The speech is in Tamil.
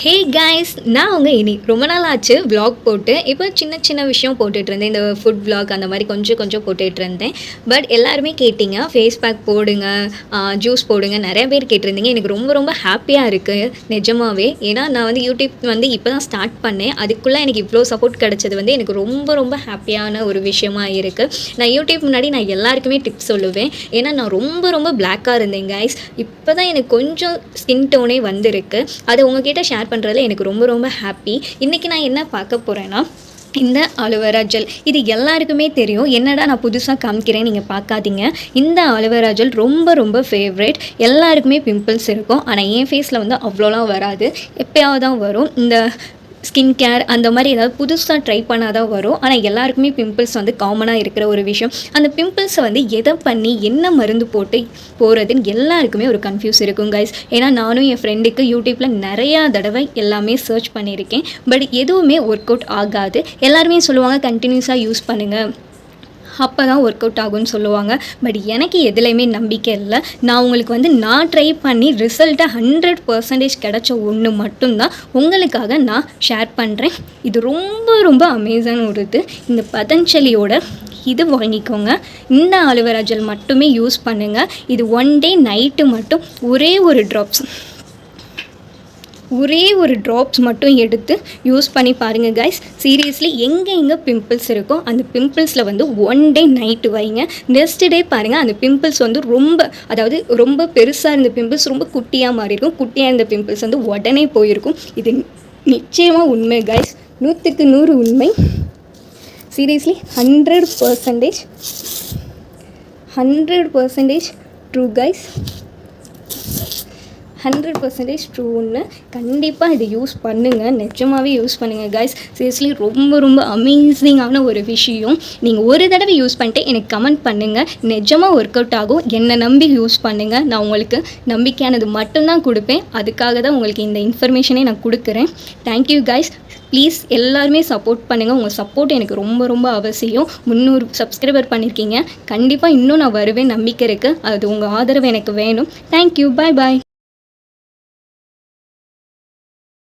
ஹே கைஸ் நான் உங்கள் இனி. ரொம்ப நாள் ஆச்சு vlog போட்டு. இப்போ சின்ன சின்ன விஷயம் போட்டுட்ருந்தேன் இந்த ஃபுட் விளாக் அந்த மாதிரி கொஞ்சம் கொஞ்சம் போட்டுட்ருந்தேன் பட் எல்லாருமே கேட்டிங்க ஃபேஸ் பேக் போடுங்க ஜூஸ் போடுங்க நிறைய பேர் கேட்டிருந்தீங்க. எனக்கு ரொம்ப ரொம்ப ஹாப்பியாக இருக்குது நிஜமாகவே ஏன்னா நான் வந்து யூடியூப் வந்து இப்போ தான் ஸ்டார்ட் பண்ணேன். அதுக்குள்ளே எனக்கு இவ்வளோ சப்போர்ட் கிடச்சது வந்து எனக்கு ரொம்ப ரொம்ப ஹாப்பியான ஒரு விஷயமா இருக்குது நான் யூடியூப் முன்னாடி நான் எல்லாருக்குமே டிப்ஸ் சொல்லுவேன். ஏன்னா நான் ரொம்ப ரொம்ப பிளாக்காக இருந்தேன் கைஸ் இப்போ தான் எனக்கு கொஞ்சம் ஸ்கின் டோனே வந்திருக்கு. அதை உங்ககிட்ட ஷேர் பண்ணுறதுல எனக்கு ரொம்ப ரொம்ப ஹாப்பி இன்றைக்கி நான் என்ன பார்க்க போகிறேன்னா இந்த அலுவரா ஜெல் இது எல்லாருக்குமே தெரியும். என்னடா நான் புதுசாக காமிக்கிறேன் நீங்கள் பார்க்காதீங்க. இந்த அலுவரா ஜெல் ரொம்ப ரொம்ப ஃபேவரேட் எல்லாருக்குமே பிம்பிள்ஸ் இருக்கும். ஆனால் என் ஃபேஸில் வந்து அவ்வளோலாம் வராது. எப்போயாவது தான் வரும். இந்த ஸ்கின் கேர் அந்த மாதிரி ஏதாவது புதுசாக ட்ரை பண்ணால் தான் வரும். ஆனால் எல்லாருக்குமே பிம்பிள்ஸ் வந்து காமனாக இருக்கிற ஒரு விஷயம். அந்த பிம்பிள்ஸை வந்து எதை பண்ணி என்ன மருந்து போட்டு போகிறதுன்னு எல்லாருக்குமே ஒரு கன்ஃபியூஸ் இருக்கும் கைஸ் ஏன்னா நானும் என் ஃப்ரெண்டுக்கு யூடியூப்பில் நிறையா தடவை எல்லாமே சர்ச் பண்ணியிருக்கேன். பட் எதுவுமே ஒர்க் அவுட் ஆகாது. எல்லாருமே சொல்லுவாங்க கண்டினியூஸாக யூஸ் பண்ணுங்கள் அப்போ தான் ஒர்க் அவுட் ஆகும்னு சொல்லுவாங்க. பட் எனக்கு எதுலேயுமே நம்பிக்கை இல்லை. நான் உங்களுக்கு வந்து நான் ட்ரை பண்ணி ரிசல்ட்டை ஹண்ட்ரட் பர்சன்டேஜ் கிடச்ச ஒன்று மட்டும்தான் உங்களுக்காக நான் ஷேர் பண்ணுறேன் இது ரொம்ப ரொம்ப அமேசான ஒரு இது. இந்த பதஞ்சலியோட இது வாங்கிக்கோங்க. இந்த அலுவரா ஜெல் மட்டுமே யூஸ் பண்ணுங்கள் இது ஒன் டே நைட்டு மட்டும் ஒரே ஒரு ட்ராப்ஸ் ஒரே ஒரு ட்ராப்ஸ் மட்டும் எடுத்து யூஸ் பண்ணி பாருங்கள் கைஸ் சீரியஸ்லி எங்கே எங்கே பிம்பிள்ஸ் இருக்கோ அந்த பிம்பிள்ஸில் வந்து ஒன் டே நைட்டு வைங்க. நெக்ஸ்ட் டே பாருங்கள் அந்த பிம்பிள்ஸ் வந்து ரொம்ப அதாவது ரொம்ப பெருசாக இருந்த பிம்பிள்ஸ் ரொம்ப குட்டியாக மாறி இருக்கும். குட்டியாக இருந்த பிம்பிள்ஸ் வந்து உடனே போயிருக்கும். இது நிச்சயமாக உண்மை கைஸ் நூற்றுக்கு நூறு உண்மை. Seriously hundred percentage hundred percentage true guys hundred percentage ட்ரூன்னு கண்டிப்பாக இதை யூஸ் பண்ணுங்கள் நிஜமாகவே யூஸ் பண்ணுங்கள் கைஸ் சீரியஸ்லி ரொம்ப ரொம்ப அமேசிங்கான ஒரு விஷயம். நீங்கள் ஒரு தடவை யூஸ் பண்ணிட்டு எனக்கு கமெண்ட் பண்ணுங்கள் நிஜமாக ஒர்க் அவுட் ஆகும். என்னை நம்பி யூஸ் பண்ணுங்கள் நான் உங்களுக்கு நம்பிக்கையானது மட்டும்தான் கொடுப்பேன். அதுக்காக தான் உங்களுக்கு இந்த இன்ஃபர்மேஷனே நான் கொடுக்குறேன். தேங்க்யூ கைஸ் ப்ளீஸ் எல்லாருமே சப்போர்ட் பண்ணுங்கள் உங்கள் சப்போர்ட் எனக்கு ரொம்ப ரொம்ப அவசியம். முந்நூறு சப்ஸ்கிரைபர் பண்ணியிருக்கீங்க கண்டிப்பாக இன்னும் நான் வருவேன் நம்பிக்கை இருக்குது அது உங்கள் ஆதரவு எனக்கு வேணும். தேங்க்யூ பாய் பாய்